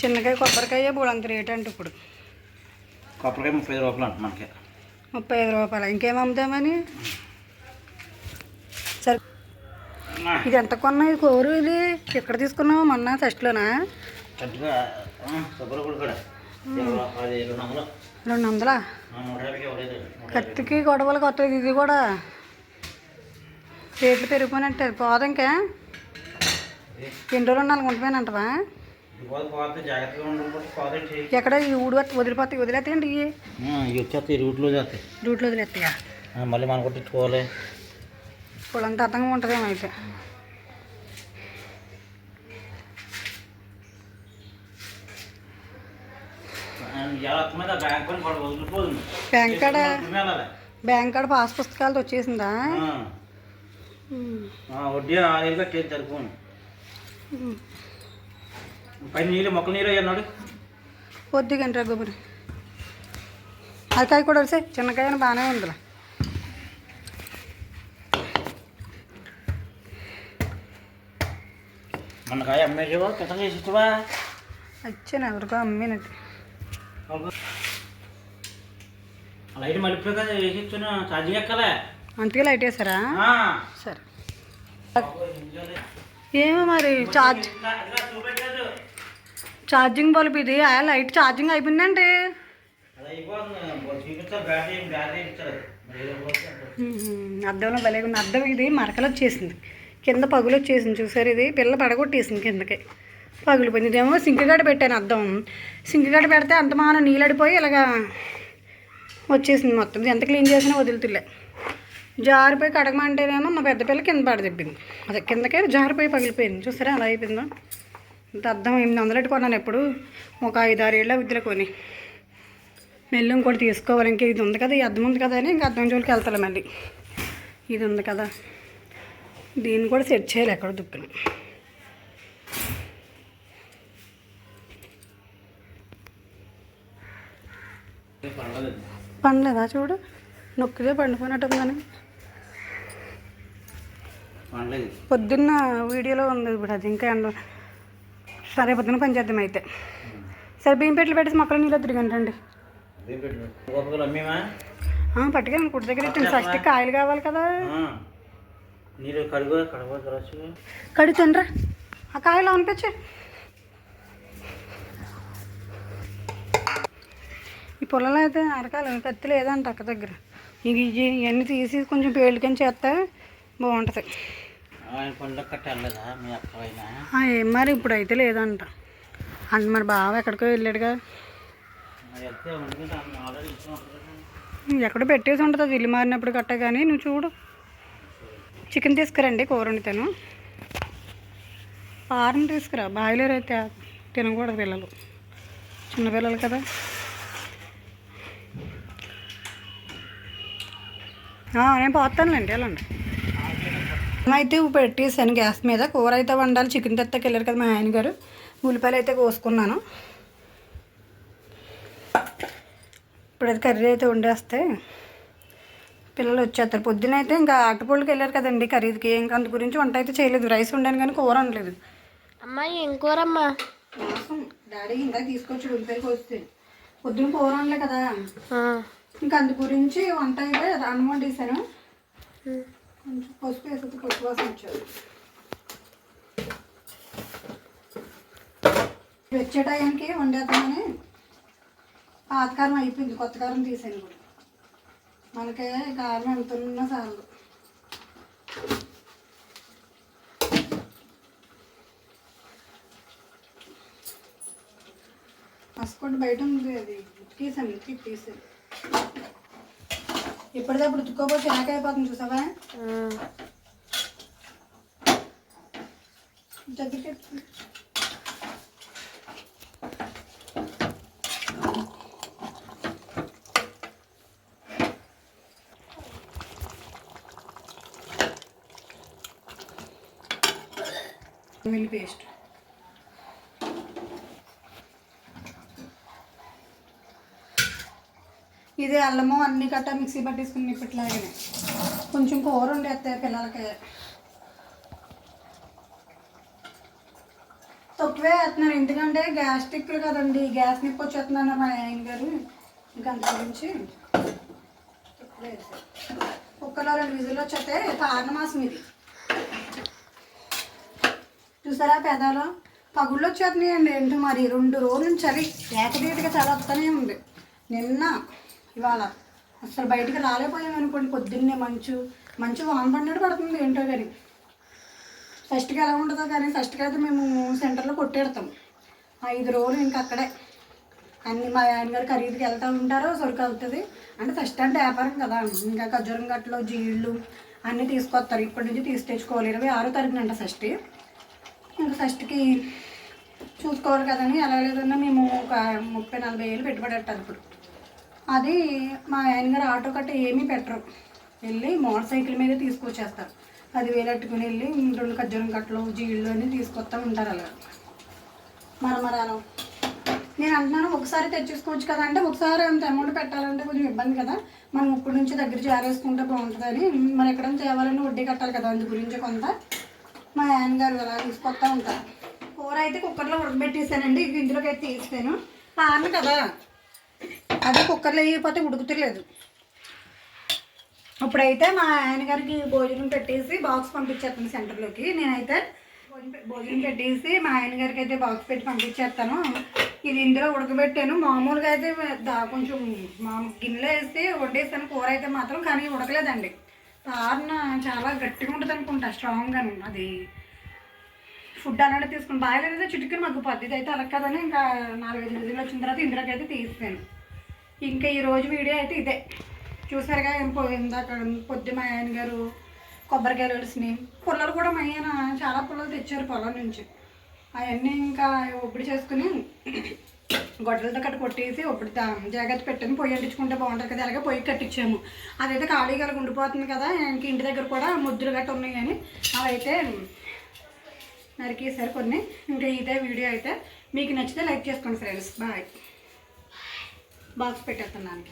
చిన్నకాయ కొబ్బరికాయ బోడంత రేట్ అంట ఇప్పుడు. కొబ్బరికాయ ముప్పై ఐదు రూపాయలు అంట మనకి. ముప్పై ఐదు రూపాయలు. ఇంకేం అమ్ముతామని? సరే. ఇది ఎంత కొన్నావు ఇది కోరు ఇది. ఎక్కడ తీసుకున్నావు? మొన్న ఫస్ట్లోనా? రెండు వందలు. కత్తికి గొడవలు కొత్తది ఇది కూడా. రేట్లు పెరిగిపోయినట్టు. పోదు ఇంకా ఎన్ని రోజులు నాలుగు ఉంటున్నానంటవా ఎక్కడ ఈ ఊడు వదిలిపోతాయి వదిలేస్తాయండి ఇవి వచ్చేస్తాయి రూట్లో చేస్తాయి రూట్లో వదిలేస్తాయా? మళ్ళీ మనం కొట్టించుకోవాలి పొలంతా అర్థంగా ఉంటుందేమో అయితే. బ్యాంక్ కూడా? బ్యాంక్ ఇప్పుడు పాస్ పుస్తకాలతో వచ్చేసిందా? వడ్డీ ఆరు కట్టేది సరిపోను ఉమ్. పైన నీళ్ళు మొక్కలు నీళ్ళు అన్నాడు వద్దు గంట గొబ్బరి అది కాయ కూడా వస్తే చిన్నకాయ బాగానే ఉందిలే మన కాయ అమ్మేసావా? కింద చేసి ఇస్తావా వచ్చాను ఎవరికో అమ్మినట్టు. లైట్ మళ్ళీ కదా వేసి ఇచ్చాను ఛార్జింగ్ ఎక్కలే? అంతకే లైట్ వేసారా. సరే. ఏమో మరి ఛార్జ్ చూపెట్టలేదు. ఛార్జింగ్ బల్బ్ ఇది. ఆ లైట్ ఛార్జింగ్ అయిపోయిందండి. అద్దంలో భలే ఉంది. అద్దం ఇది మరకలు వచ్చేసింది. కింద పగులు వచ్చేసింది. చూసారు ఇది? పిల్ల పడగొట్టేసింది కిందకి. పగిలిపోయింది ఇదేమో సింక్ గడ పెట్టాను అద్దం సింక్ గడ పెడితే అంత మాన నీళ్ళడిపోయి ఇలాగా వచ్చేసింది మొత్తం. ఎంత క్లీన్ చేసినా వదులుతులే. జారిపోయి కడగమంటేనేమో మా పెద్ద పిల్ల కింద పడదిప్పింది అదే కిందకే జారిపోయి పగిలిపోయింది. చూసారా? అలా అయిపోయిందో? అద్దం ఎనిమిది వందలు కొన్నాను ఎప్పుడు. ఒక ఐదు ఆరు ఏళ్ళ విద్యలో కొని. మెల్లి ఇంకోటి తీసుకోవాలి. ఇంక ఇది ఉంది కదా ఈ అద్దం ఉంది కదా అని ఇంకా అద్దం జోలికి వెళ్తాను మళ్ళీ. ఇది ఉంది కదా. దీన్ని కూడా సెట్ చేయాలి ఎక్కడ దుక్కుని. పండలేదా చూడు? నొక్కిదే పర్లేదు. పొద్దున్న వీడియోలో ఉంది ఇప్పుడు అది. ఇంకా ఎండ సరే పొద్దున్న పని చేద్దాం అయితే. సరే బియ్యం పెట్టలు పెట్టేసి మొక్కలు నీళ్ళు తిరిగంటండి అదే పెట్టు. గొప్పలు అమ్మేమా పట్టుకెళ్ళి కుడి దగ్గర ఫస్ట్ కాయలు కావాలి కదా. నీరు కడుగు ఆ కాయలు అనిపించే ఈ పొలంలో అయితే అరకాలి కత్తి లేదంట అక్క దగ్గర. ఇవి ఇవన్నీ తీసి కొంచెం పేలికని చేస్తే బాగుంటుంది. ఏం మరి ఇప్పుడు అయితే లేదంట. అంటే మరి బావ ఎక్కడికో వెళ్ళాడుగా. ఎక్కడో పెట్టేసి ఉంటుంది అది ఇల్లు మారినప్పుడు కట్ట కానీ నువ్వు చూడు. చికెన్ తీసుకురండి కూర వండుతాను. పారని తీసుకురా బాయిలర్ అయితే తినకూడదు పిల్లలు. చిన్నపిల్లలు కదా. నేను పోతానులేండి వెళ్ళండి. అయితే పెట్టేసాను గ్యాస్ మీద కూర అయితే వండాలి. చికెన్ తెత్తకి వెళ్ళారు కదా మా ఆయన గారు. ఉల్లిపాయలు అయితే కోసుకున్నాను. ఇప్పుడు అది కర్రీ అయితే వండేస్తే పిల్లలు వచ్చేస్తారు. పొద్దున అయితే ఇంకా ఆటపూళ్ళకి వెళ్ళారు కదండి ఖరీదుకి. ఇంకా అందు గురించి వంట అయితే చేయలేదు. రైస్ వండాను కానీ కూర వండలేదు. అమ్మాయి ఏం కూరమ్మా? డాడీ ఇంకా తీసుకొచ్చి ఉల్లిపాయలు కోస్తే పొద్దున కూర వండలే కదా. ఇంకా అందు గురించి వంట అయితే అన్నం వండేసాను కొంచెం పసుపు వేసేది పసుపు వాసన వచ్చారు వచ్చే టైంకి వండేద్దామని పాత కారం అయిపోయింది కొత్త కారం తీసాను ఇప్పుడు. మనకి కారం ఎంత ఉన్నా చాలు. పసుపు బయట ఉంది అది. తీసాను ఉతికి తీసాను ఎప్పటికప్పుడు ఉతుక్కోపోతే వెనక అయిపోతుంది చూసావా ఆ. దగ్గరికి ఎత్తు. వెల్లి పేస్ట్ ఇది అల్లము అన్ని కట్ట మిక్సీ పట్టేసుకుని ఇప్పట్లాగానే కొంచెం కూర ఉండేస్తాయి పిల్లలకి. తక్కువే వేస్తున్నారు. ఎందుకంటే గ్యాస్ కదండి. గ్యాస్ నిప్పు వచ్చేస్తున్నాను మా ఆయన గారు. ఇంకా అంత గురించి కుక్కర్లో రెండు విజులు వచ్చేస్తే కారణమాసం ఇది. చూసారా పెదాలు? పగుళ్ళు వచ్చేస్తున్నాయండి. ఏంటో మరి? రెండు రోజుల నుంచి చలి ఏకదీటిగా చాలా వస్తూనే ఉంది. నిన్న ఇవాళ. అసలు బయటికి రాలేకపోయాం అనుకోండి పొద్దున్నే మంచు మంచు వాన పడినట్టు పడుతుంది ఏంటో కానీ. ఫస్ట్కి ఎలా ఉంటుందో కానీ ఫస్ట్కి అయితే మేము సెంటర్లో కొట్టేడతాం. ఐదు రోజులు ఇంకా అక్కడే. అన్ని మా ఆయన గారు ఖరీదుకి వెళ్తూ ఉంటారు సరుకు అవుతుంది అంటే ఫస్ట్ అంటే వ్యాపారం కదా. ఇంకా ఖర్జూరం గట్లు జీళ్ళు అన్నీ తీసుకొస్తారు. ఇప్పటి నుంచి తీసి తెచ్చుకోవాలి ఇరవై ఆరో తారీఖున అంట ఫస్ట్. ఇంకా ఫస్ట్కి చూసుకోవాలి కదని ఎలా లేదన్నా మేము ఒక ముప్పై నలభై వేలు పెట్టుబడి పెట్టాలి ఇప్పుడు. అది మా ఆయన గారు ఆటో కట్ట ఏమీ పెట్టరు. వెళ్ళి మోటార్ సైకిల్ మీద తీసుకొచ్చేస్తారు. పదివేలు పెట్టుకుని వెళ్ళి రెండు ఖర్జూరం కట్టలు జీళ్ళు అని తీసుకొస్తూ ఉంటారు అలా మరమరాలు. నేను అంటున్నాను ఒకసారి తెచ్చేసుకోవచ్చు కదా అంటే ఒకసారి అంత అమౌంట్ పెట్టాలంటే కొంచెం ఇబ్బంది కదా. మనం ఇప్పటి నుంచి దగ్గర చేరేసుకుంటే బాగుంటుందని. మరి ఎక్కడైనా తేవాలని వడ్డీ కట్టాలి కదా అందు గురించి కొంత. మా ఆయన గారు అలా తీసుకొస్తా ఉంటారు. కూర అయితే కుక్కర్లో ఉడకబెట్టేసానండి. ఇందులోకి అయితే తీసాను పాను కదా. అది కుక్కర్లో వేయకపోతే ఉడుకుతలేదు. ఇప్పుడైతే మా ఆయన గారికి భోజనం పెట్టేసి బాక్స్ పంపించేస్తాను సెంటర్లోకి. నేనైతే భోజనం పె- భోజనం పెట్టేసి మా ఆయన గారికి అయితే బాక్స్ పెట్టి పంపించేస్తాను. ఇది ఇందులో ఉడకబెట్టాను. మామూలుగా అయితే దా- కొంచెం మా గిన్నెలో వేసి వండేసాను. కూర అయితే మాత్రం కానీ ఉడకలేదండి. కారణ చాలా గట్టిగా ఉంటుంది అనుకుంటా. స్ట్రాంగ్గాను అది ఫుడ్ అలానే తీసుకుని బాగా అయితే చిటికని మాకు ఇది అయితే అలా కదని ఇంకా నాలుగైదు రోజులు వచ్చిన తర్వాత ఇందులోకి అయితే తీసాను ఇంకా ఈరోజు వీడియో అయితే ఇదే. చూసారుగా ఏం పో ఇందాక పొద్దు మా ఆయన గారు కొబ్బరికాయలు కలిసినాయి పుల్లలు కూడా మా ఆయన చాలా పుల్లలు తెచ్చారు పొలం నుంచి. అవన్నీ ఇంకా ఒప్పుడు చేసుకుని గొడ్డలతో కట్ట కొట్టేసి ఒప్పుడు జాగ్రత్త పెట్టని పొయ్యి అంటించుకుంటే బాగుంటుంది కదా అలాగే పొయ్యి కట్టించాము. అదైతే ఖాళీగా ఉండిపోతుంది కదా ఇంక ఇంటి దగ్గర కూడా ముద్దులు గట్ట ఉన్నాయి కానీ అవైతే నరికేసారు కొన్ని. ఇంకా ఇదే వీడియో అయితే. మీకు నచ్చితే లైక్ చేసుకోండి ఫ్రెండ్స్. బాయ్. బాక్స్ పెట్టేస్తున్నాను.